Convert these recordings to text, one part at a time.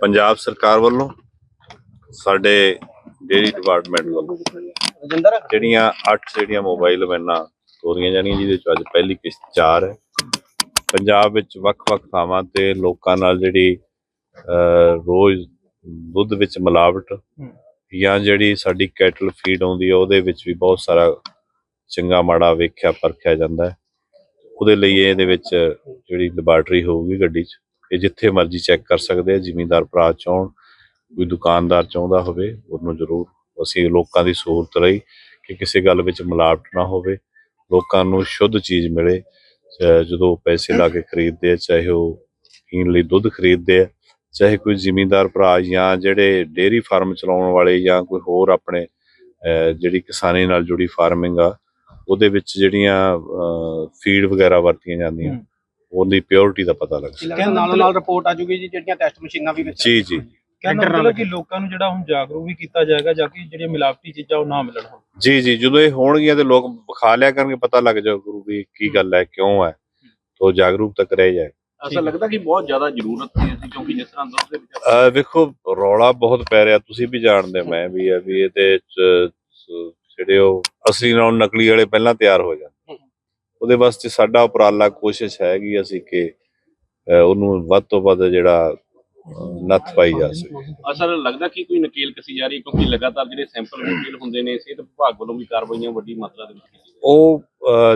ਪੰਜਾਬ ਸਰਕਾਰ ਵੱਲੋਂ ਸਾਡੇ ਡੇਰੀ ਡਿਪਾਰਟਮੈਂਟ ਵੱਲੋਂ ਜਿਹੜੀਆਂ 8 ਜਿਹੜੀਆਂ ਮੋਬਾਈਲ ਵੈਨਾਂ ਤੋਰੀਆਂ ਜਾਣੀਆਂ ਜਿਹਦੇ ਚ ਅੱਜ ਪਹਿਲੀ ਕਿਸ਼ਤ 4 ਹੈ। ਪੰਜਾਬ ਵਿੱਚ ਵੱਖ-ਵੱਖ ਥਾਵਾਂ ਤੇ ਲੋਕਾਂ ਨਾਲ ਜਿਹੜੀ ਰੋਜ਼ ਦੁੱਧ ਵਿੱਚ ਮਿਲਾਵਟ ਜਾਂ ਜਿਹੜੀ ਸਾਡੀ ਕੈਟਲ ਫੀਡ ਆਉਂਦੀ ਹੈ ਉਹਦੇ ਵਿੱਚ ਵੀ ਬਹੁਤ ਸਾਰਾ ਚੰਗਾ ਮਾੜਾ ਵੇਖਿਆ ਪਰਖਿਆ ਜਾਂਦਾ ਹੈ। ਉਹਦੇ ਲਈ ਇਹਦੇ ਵਿੱਚ ਜਿਹੜੀ ਲੈਬਾਰਟਰੀ ਹੋਊਗੀ ਗੱਡੀ 'ਚ। ਇਹ ਜਿੱਥੇ ਮਰਜ਼ੀ ਚੈੱਕ ਕਰ ਸਕਦੇ ਆ, ਜ਼ਿਮੀਂਦਾਰ ਭਰਾ ਚਾਹਣ, ਕੋਈ ਦੁਕਾਨਦਾਰ ਚਾਹੁੰਦਾ ਹੋਵੇ, ਉਹਨੂੰ ਜ਼ਰੂਰ ਅਸੀਂ ਲੋਕਾਂ ਦੀ ਸਹੂਲਤ ਲਈ ਕਿ ਕਿਸੇ ਗੱਲ ਵਿੱਚ ਮਿਲਾਵਟ ਨਾ ਹੋਵੇ। ਲੋਕਾਂ ਨੂੰ ਸ਼ੁੱਧ ਚੀਜ਼ ਮਿਲੇ ਜਦੋਂ ਪੈਸੇ ਲਾ ਕੇ ਖਰੀਦਦੇ ਆ, ਚਾਹੇ ਉਹ ਪੀਣ ਲਈ ਦੁੱਧ ਖਰੀਦਦੇ ਆ, ਚਾਹੇ ਕੋਈ ਜ਼ਿਮੀਂਦਾਰ ਭਰਾ ਜਾਂ ਜਿਹੜੇ ਡੇਅਰੀ ਫਾਰਮ ਚਲਾਉਣ ਵਾਲੇ ਜਾਂ ਕੋਈ ਹੋਰ ਆਪਣੇ ਜਿਹੜੀ ਕਿਸਾਨੀ ਨਾਲ ਜੁੜੀ ਫਾਰਮਿੰਗ ਆ, ਉਹਦੇ ਵਿੱਚ ਜਿਹੜੀਆਂ ਫੀਡ ਵਗੈਰਾ ਵਰਤੀਆਂ ਜਾਂਦੀਆਂ। ਉਹਦੀ ਪਿਓਰਿਟੀ ਦਾ ਪਤਾ ਲੱਗ ਸਕਦਾ। ਕਹਿੰਦੇ ਨਾਲੋਂ ਨਾਲ ਰਿਪੋਰਟ ਆ ਜੂਗੀ ਜੀ ਜਿਹੜੀਆਂ ਟੈਸਟ ਮਸ਼ੀਨਾਂ ਵੀ ਵਿੱਚ ਜੀ ਜੀ। ਕਹਿੰਦਾ ਮਤਲਬ ਕਿ ਲੋਕਾਂ ਨੂੰ ਜਿਹੜਾ ਹੁਣ ਜਾਗਰੂਕ ਵੀ ਕੀਤਾ ਜਾਏਗਾ ਜਾਂ ਕਿ ਜਿਹੜੀਆਂ ਮਿਲਾਵਟੀ ਚੀਜ਼ਾਂ ਉਹ ਨਾ ਮਿਲਣ ਹੁਣ। ਜੀ ਜੀ ਜਦੋਂ ਇਹ ਹੋਣਗੀਆਂ ਤੇ ਲੋਕ ਵਿਖਾ ਲਿਆ ਕਰਨਗੇ ਪਤਾ ਲੱਗ ਜਾਊ ਗੁਰੂ ਵੀ ਕੀ ਗੱਲ ਹੈ ਕਿਉਂ ਹੈ ਤੋ ਜਾਗਰੂਕਤਾ ਕਰਿਆ ਜਾਏ ਐਸਾ ਲੱਗਦਾ ਕਿ ਬਹੁਤ ਜ਼ਿਆਦਾ ਜ਼ਰੂਰਤ ਸੀ ਅਸੀਂ ਕਿਉਂਕਿ ਜਿਸ ਤਰ੍ਹਾਂ ਦੁੱਧ ਦੇ ਵਿੱਚ ਅਹ ਵੇਖੋ ਰੌਲਾ ਬਹੁਤ ਪੈ ਰਿਹਾ ਤੁਸੀਂ ਵੀ ਜਾਣਦੇ ਹੋ, ਮੈਂ ਵੀ ਆ ਵੀ ਇਹਦੇ ਸ- ਜਿਹੜੇ ਉਹ ਅਸਲੀ ਨਾਲ ਨਕਲੀ ਵਾਲੇ ਪਹਿਲਾਂ ਤਿਆਰ ਹੋ ਜਾਣ ਉਹਦੇ ਵਾਸਤੇ ਸਾਡਾ ਉਪਰਾਲਾ ਕੋਸ਼ਿਸ਼ ਹੈਗੀ ਅਸੀਂ ਕਿ ਉਹਨੂੰ ਵੱਧ ਤੋਂ ਵੱਧ ਜਿਹੜਾ ਨੱਥ ਪਾਈ ਜਾ ਸਕੇ। ਅਸਲ ਲੱਗਦਾ ਕਿ ਕੋਈ ਨਕੇਲ ਕਸੀ ਜਾ ਰਹੀ ਹੈ? ਕਿਉਂਕਿ ਲਗਾਤਾਰ ਜਿਹੜੇ ਸੈਂਪਲ ਨਕੇਲ ਹੁੰਦੇ ਨੇ ਸਿਹਤ ਵਿਭਾਗ ਵੱਲੋਂ ਵੀ ਕਾਰਵਾਈਆਂ ਵੱਡੀ ਮਾਤਰਾ ਦੇ ਵਿੱਚ ਉਹ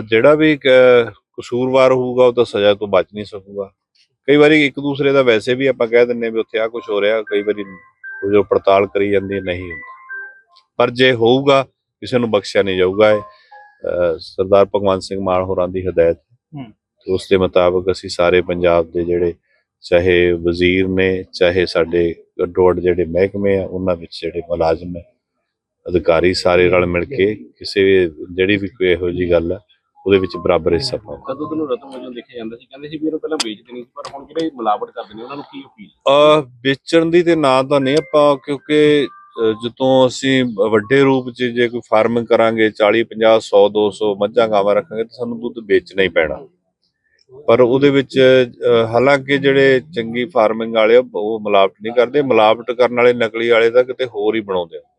ਜਿਹੜਾ ਵੀ ਕ- ਕਸੂਰਵਾਰ ਹੋਊਗਾ ਉਹ ਤਾਂ ਸਜ਼ਾ ਤੋਂ ਬਚ ਨਹੀਂ ਸਕੂਗਾ। ਕਈ ਵਾਰੀ ਇੱਕ ਦੂਸਰੇ ਦਾ ਵੈਸੇ ਵੀ ਆਪਾਂ ਕਹਿ ਦਿੰਨੇ ਵੀ ਉੱਥੇ ਆ ਕੁਝ ਹੋ ਰਿਹਾ ਕਈ ਵਾਰੀ ਜੋ ਪੜਤਾਲ ਕਰੀ ਜਾਂਦੀ ਹੈ, ਨਹੀਂ ਹੁੰਦਾ। ਪਰ ਜੇ ਹੋਊਗਾ ਕਿਸੇ ਨੂੰ ਬਖਸ਼ਿਆ ਨਹੀਂ ਜਾਊਗਾ ਸਰਦਾਰ ਭਗਵੰਤ ਸਿੰਘ ਮਾਨ ਹੋਰਾਂ ਦੀ ਹਦਾਇਤ। ਤੇ ਉਸ ਦੇ ਮੁਤਾਬਕ ਅਸੀਂ ਸਾਰੇ ਪੰਜਾਬ ਦੇ ਜਿਹੜੇ ਚਾਹੇ ਵਜ਼ੀਰ ਨੇ ਚਾਹੇ ਸਾਡੇ ਅੱਡ ਜਿਹੜੇ ਮਹਿਕਮੇ ਆ ਉਹਨਾਂ ਵਿੱਚ ਜਿਹੜੇ ਮੁਲਾਜ਼ਮ ਹੈ ਅਧਿਕਾਰੀ ਸਾਰੇ ਰਲ ਮਿਲ ਕੇ ਕਿਸੇ ਵੀ ਜਿਹੜੀ ਵੀ ਕੋਈ ਇਹੋ ਜੀ ਗੱਲ ਹੈ ਉਹਦੇ ਵਿੱਚ ਬਰਾਬਰ ਹਿੱਸਾ ਪਾਓ ਤਾਂ ਦੁੱਧ ਨੂੰ ਰਤਨ ਵਜੋਂ ਦੇਖਿਆ ਜਾਂਦਾ ਸੀ? ਕਹਿੰਦੇ ਸੀ ਵੀ ਇਹਨੂੰ ਪਹਿਲਾਂ ਵੇਚਦੇ ਨਹੀਂ ਸੀ ਪਰ ਹੁਣ ਜਿਹੜੇ ਮਿਲਾਵਟ ਕਰਦੇ ਨੇ ਉਹਨਾਂ ਨੂੰ ਕੀ ਅਪੀਲ? ਅ ਵੇਚਣ ਦੀ ਤੇ ਨਾਂ ਤਾਂ ਨਹੀਂ ਆਪਾਂ ਕਿਉਂਕਿ ਜਦੋਂ ਅਸੀਂ ਵੱਡੇ ਰੂਪ 'ਚ ਜੇ ਕੋਈ ਫਾਰਮਿੰਗ ਕਰਾਂਗੇ 40 50 100 200 ਮੱਝਾਂ ਗਾਵਾਂ ਰੱਖਾਂਗੇ ਤਾਂ ਸਾਨੂੰ ਦੁੱਧ ਵੇਚਣਾ ਹੀ ਪੈਣਾ। ਪਰ ਉਹਦੇ ਵਿੱਚ ਹਾਲਾਂਕਿ ਜਿਹੜੇ ਚੰਗੀ ਫਾਰਮਿੰਗ ਵਾਲੇ ਆ, ਉਹ ਮਿਲਾਵਟ ਨਹੀਂ ਕਰਦੇ। ਮਿਲਾਵਟ ਕਰਨ ਵਾਲੇ ਨਕਲੀ ਵਾਲੇ ਤਾਂ ਕਿਤੇ ਹੋਰ ਹੀ ਬਣਾਉਂਦੇ